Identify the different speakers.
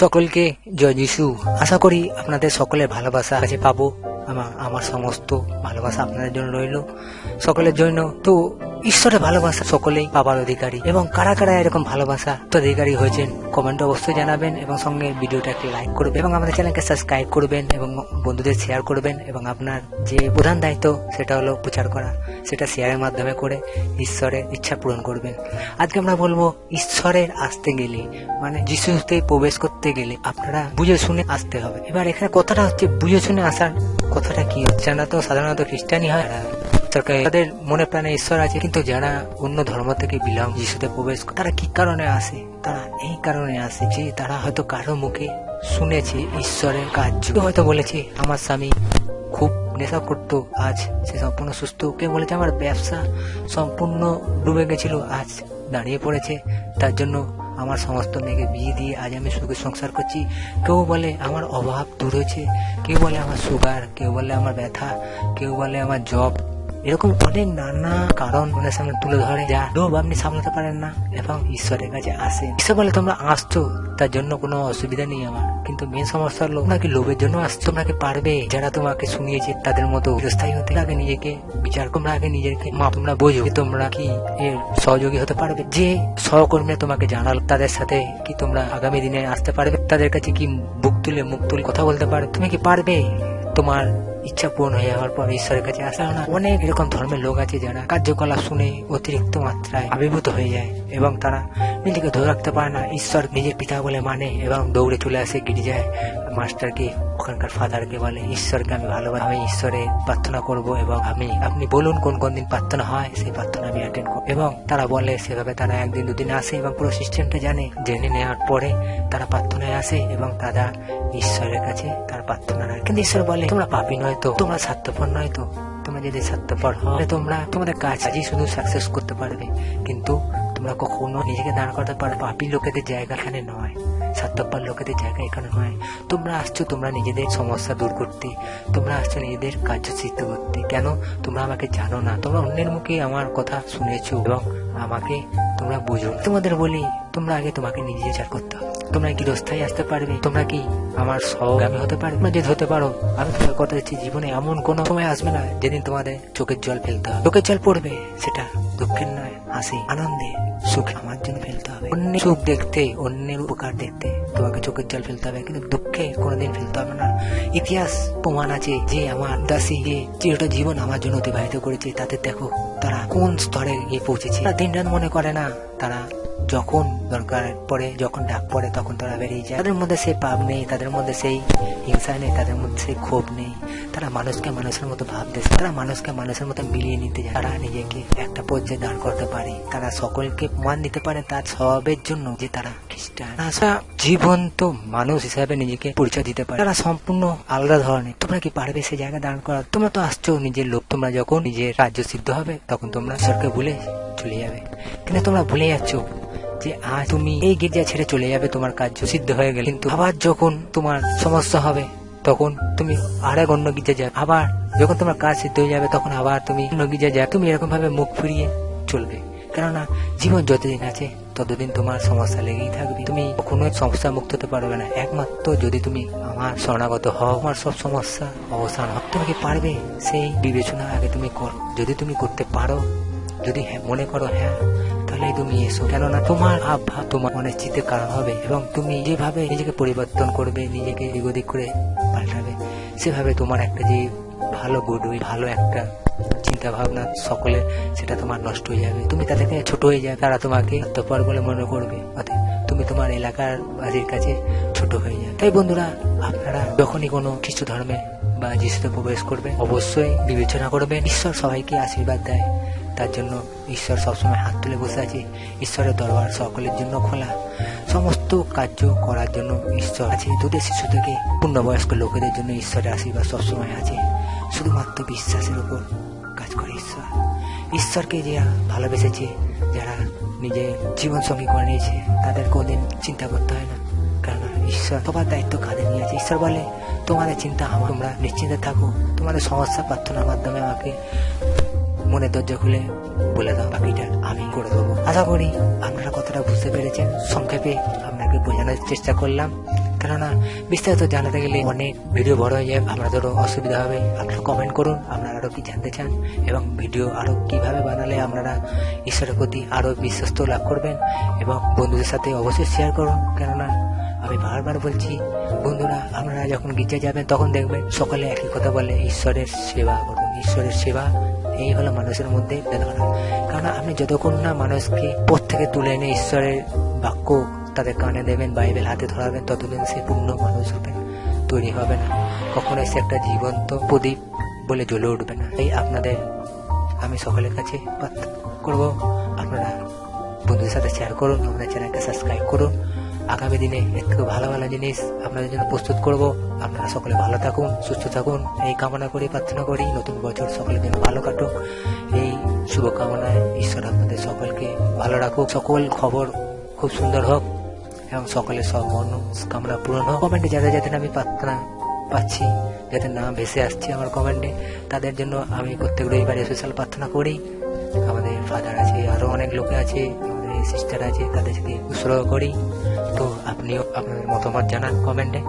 Speaker 1: সকলকে জয় যিশু। আশা করি আপনাদের সকলের ভালোবাসা কাছে পাবো। আমার আমার সমস্ত ভালোবাসা আপনাদের জন্য রইল। সকলের জন্য তো ঈশ্বরের ভালোবাসা সকলেই পাবার অধিকারী। এবং কারা কারা এরকম ভালোবাসা অধিকারী হয়েছেন কমেন্ট অবশ্যই জানাবেন এবং সঙ্গে ভিডিওটা একটি লাইক করবেন এবং আমাদের চ্যানেলকে সাবস্ক্রাইব করবেন এবং বন্ধুদের শেয়ার করবেন এবং আপনার যে প্রধান দায়িত্ব সেটা হলো প্রচার করা। সেটা শেয়ারের মাধ্যমে করে ঈশ্বরের ইচ্ছা পূরণ করবেন। আজকে আমরা বলব, ঈশ্বরের আসতে গেলে মানে যিশুতে প্রবেশ করতে গেলে আপনারা বুঝে শুনে আসতে হবে। এবার এখানে কথাটা হচ্ছে, বুঝে শুনে আসার কথাটা কি হচ্ছে? আমরা তো সাধারণত খ্রিস্টানই হয় তাদের মনে প্রাণে ঈশ্বর আছে, কিন্তু যারা অন্য ধর্ম থেকে বিলং যিশুতে প্রবেশ তারা কি কারণে আসে? তারা এই কারণে আসে যে তারা হয়তো কারও মুখে শুনেছে ঈশ্বরের কেউ হয়তো বলেছে, আমার স্বামী খুব নেশা করতো। আজ সে সম্পূর্ণ সুস্থ। কেউ বলেছে আমার ব্যবসা সম্পূর্ণ ডুবে গেছিল? আজ দাঁড়িয়ে পড়েছে। তার জন্য আমার সমস্ত মেয়েকে বিয়ে দিয়ে আজ আমি সুখে সংসার করছি। কেউ বলে আমার অভাব দূর হয়েছে। কেউ বলে আমার সুগার কেউ বলে আমার ব্যথা, কেউ বলে আমার জব এরকম অনেক নানা কারণ মনের সামনে তুলে ধরে যা লোভ আপনি সামলাতে পারেন না এবং ঈশ্বরের কাছে আসেন। ঈশ্বর বলে, তোমরা আসছো, তার জন্য কোনো অসুবিধা নেই আমার। কিন্তু মেন সমস্যা হলো তোমরা কি লোভের জন্য আসছো। তোমরা কি পারবে। যারা তোমাকে শুনিয়েছে, তাদের মতো চিরস্থায়ী হতে আগে নিজেকে বিচার তোমরা আগে নিজেকে মা, তোমরা বোঝো তোমরা কি এর সহযোগী হতে পারবে। যে সহকর্মীরা তোমাকে জানাল, তাদের সাথে কি তোমরা আগামী দিনে আসতে পারবে? তাদের কাছে কি বুক তুলে মুখ তুলে কথা বলতে পারবে তুমি কি পারবে? তোমার ইচ্ছা পূরণ হয়ে যাওয়ার পর ঈশ্বরের কাছে আসা না। অনেক এরকম ধর্মের লোক আছে যারা কার্যকলাপ শুনে অতিরিক্ত মাত্রায় আবির্ভূত হয়ে যায়। এবং তারা নিজেকে ধরে রাখতে পারে না। ঈশ্বর নিজের পিতা বলে মানে এবং দৌড়ে চলে আসে গির্জায়। মাস্টারকে, ওখানকার ফাদারকে বলে, ঈশ্বরকে আমি ভালোবাসি, আমি ঈশ্বরের প্রার্থনা করব এবং আমি, আপনি বলুন কোন কোন দিন প্রার্থনা হয়, সেই প্রার্থনা আমি অ্যাটেন্ড করব। এবং তারা বলে, সেভাবে তারা একদিন, দুদিন আসে এবং পুরো সিস্টেমটা জানে। জেনে নেওয়ার পরে তারা প্রার্থনায় আসে এবং তারা ঈশ্বরের কাছে তার প্রার্থনা রাখে। কিন্তু ঈশ্বর বলে, তোমরা পাপি নয় তো? তোমরা স্বার্থপর নয় তো? তোমরা যদি স্বার্থপর তাহলে তোমরা তোমাদের কাজ আজই শুধু সাকসেস করতে পারবে। কিন্তু তোমরা কখনো নিজেকে দাঁড় করাতে পারো। পাপি লোকেদের জায়গা এখানে নয়। স্বার্থপর লোকেদের জায়গা এখানে নয়। তোমরা আসছো তোমরা নিজেদের সমস্যা দূর করতে। তোমরা আসছো নিজেদের কার্য সিদ্ধ করতে। কেন? তোমরা আমাকে জানো না। তোমরা অন্যের মুখে আমার কথা শুনেছো এবং আমাকে তোমরা বুঝো তোমাদের বলি, তোমরা আগে তোমাকে নিজে চার করতে হবে। তোমরা কি রস্তায় আসতে পারবে? তোমরা কি আমার সহগামী হতে পারবে? তোমরা যদি হতে পারো, আমি তোমার কথা দিচ্ছি জীবনে এমন কোনো সময় আসবে না যেদিন তোমাদের চোখের জল ফেলতে হবে। চোখের জল পড়বে, সেটা দুঃখের নয়, হাসি, আনন্দে সুখ আমার জন্য ফেলতে হবে। অন্যের সুখ দেখতে, অন্যের উপকার দেখতে তোমাকে চোখের জল ফেলতে হবে, কিন্তু দুঃখে কোনোদিন ফেলতে হবে না। ইতিহাস প্রমাণ আছে যে আমার দাসী যে চিরটা জীবন আমার জন্য অতিবাহিত করেছে, তাতে দেখো তারা কোন স্তরে গিয়ে পৌঁছেছে। তারা দিন রাত মনে করে না, তারা যখন দরকার পড়ে, যখন ডাক পড়ে, তখন তারা বেরিয়ে যায়। তাদের মধ্যে সেই পাপ নেই, তাদের মধ্যে সেই হিংসা নেই, তাদের মধ্যে সেই ক্ষোভ নেই। তারা মানুষকে মানুষের মতো ভাবতে তারা মানুষকে মানুষের মতো মিলিয়ে নিতে যায় তারা নিজেকে একটা পর্যায়ে দাঁড় করতে পারে। তারা সকলকে মান দিতে পারে তার স্বভাবের জন্য যে তারা খ্রিস্টান। জীবন্ত মানুষ হিসাবে নিজেকে পরিচয় দিতে পারে। তারা সম্পূর্ণ আলাদা ধরনের। তোমরা কি পারবে সেই জায়গায় দাঁড় করা? তোমরা তো আসছো নিজের লোক। তোমরা যখন নিজের রাজ্য সিদ্ধ হবে, তখন তোমরা ঈশ্বরকে ভুলে চলে যাবে। কিন্তু তোমরা ভুলে যাচ্ছ। যে আজ তুমি এই গির্জা ছেড়ে চলে যাবে, তোমার কার্য সিদ্ধ হয়ে গেলে। কিন্তু আবার যখন তোমার সমস্যা হবে, তখন তুমি আর এক অন্য গির্জা যাবে। আবার যখন তোমার কাজ সিদ্ধ হয়ে যাবে, তখন আবার তুমি অন্য গির্জা যাবে। তুমি এরকম ভাবে মুখ ফিরিয়ে চলবে। কেননা, জীবন যতদিন আছে, ততদিন তোমার সমস্যা লেগেই থাকবে। তুমি কখনোই সমস্যা মুক্ত হতে পারবে না। একমাত্র যদি তুমি আমার শরণাগত হও আমার সব সমস্যা অবসান হোক তুমি কি পারবে? সেই বিবেচনা আগে তুমি করো। যদি তুমি করতে পারো, যদি হ্যাঁ মনে করো হ্যাঁ তাহলে তুমি এসো। কেননা তোমার ভাব তোমার মনের চিতের কারণ হবে এবং তুমি যেভাবে নিজেকে পরিবর্তন করবে, নিজেকে এগোদিক করে পাল্টাবে, সেভাবে তোমার একটা যে ভালো গুড ভালো একটা চিন্তা ভাবনা সকলে সেটা তোমার নষ্ট হয়ে যাবে। তুমি তাদেরকে ছোট হয়ে যাবে, তারা তোমাকে তপর বলে মনে করবে। অতএব তুমি তোমার এলাকার বাড়ির কাছে ছোট হয়ে যাবে তাই বন্ধুরা, আপনারা যখনই কোনো খ্রিস্ট ধর্মে বা যিশুতে প্রবেশ করবে অবশ্যই বিবেচনা করবেন। ঈশ্বর সবাইকে আশীর্বাদ দেয়। তার জন্য ঈশ্বর সবসময় হাত তুলে বসে আছে। ঈশ্বরের দরবার সকলের জন্য খোলা। সমস্ত কার্য করার জন্য ঈশ্বর আছে। দুধের শিশু থেকে পূর্ণবয়স্ক লোকেদের জন্য ঈশ্বরের আশীর্বাদ সবসময় আছে। শুধুমাত্র বিশ্বাসের উপর কাজ করে ঈশ্বর। ঈশ্বরকে যারা ভালোবেসেছে, যারা নিজের জীবন সঙ্গী করে নিয়েছে, তাদের কোনদিন চিন্তা করতে হয় না। কারণ ঈশ্বর তোমার দায়িত্ব কাঁধে নিয়ে আছে। ঈশ্বর বলে, তোমাদের চিন্তা তোমরা নিশ্চিন্তে থাকো। তোমাদের সমস্যা প্রার্থনার মাধ্যমে আমাকে মনে দরজা খুলে বলে দাও বাকিটা আমি করে দেবো। আশা করি আপনারা কতটা বুঝতে পেরেছেন। সংক্ষেপে আপনাকে বোঝানোর চেষ্টা করলাম। কেননা বিস্তারিত জানাতে গেলে অনেক ভিডিও বড় হয়ে যায় আপনাদেরও অসুবিধা হবে। আপনারা কমেন্ট করুন, আপনারা আরও কি জানতে চান এবং ভিডিও আরও কীভাবে বানালে আপনারা ঈশ্বরের প্রতি আরও বিশ্বস্ত লাভ করবেন এবং বন্ধুদের সাথে অবশ্যই শেয়ার করুন। কেননা আমি বারবার বলছি, বন্ধুরা, আপনারা যখন গির্জা যাবেন, তখন দেখবেন সকালে একই কথা বলে, ঈশ্বরের সেবা করুন, ঈশ্বরের সেবা। এই হলো মানুষের মধ্যে বেদনা কারণ আপনি যতক্ষণ না মানুষকে পথ থেকে তুলে এনে ঈশ্বরের বাক্য তাদের কানে দেবেন, বাইবেল হাতে ধরাবেন, ততদিন সে পূর্ণ মানুষ হবে তৈরি হবে না। কখনোই সে একটা জীবন্ত প্রদীপ বলে জ্বলে উঠবে না। এই আপনাদের আমি সকলের কাছে করব। আপনারা বন্ধুদের সাথে শেয়ার করুন, আমাদের চ্যানেলকে সাবস্ক্রাইব করুন। আগামী দিনে এর ভালো ভালো জিনিস আপনাদের জন্য প্রস্তুত করব। আপনারা সকলে ভালো থাকুন, সুস্থ থাকুন। এই কামনা করি, প্রার্থনা করি, নতুন বছর সকলের জন্য ভালো কাটুক। এই শুভকামনায় ঈশ্বর আপনাদের সকলকে ভালো রাখুক। সকল খবর খুব সুন্দর হোক এবং সকলের সব মনস্কামনা পূরণ হোক। কমেন্টে যাদের যাদের আমি প্রার্থনা পাচ্ছি, যাদের নাম ভেসে আসছে আমার কমেন্টে, তাদের জন্য আমি প্রত্যেক রবিবার স্পেশাল প্রার্থনা করি। আমাদের ফাদার আছে আরও অনেক লোকে আছে, আমাদের সিস্টার আছে, তাদের সাথে উৎসর্গ করি। তো আপনিও আপনাদের মতামত জানান কমেন্টে।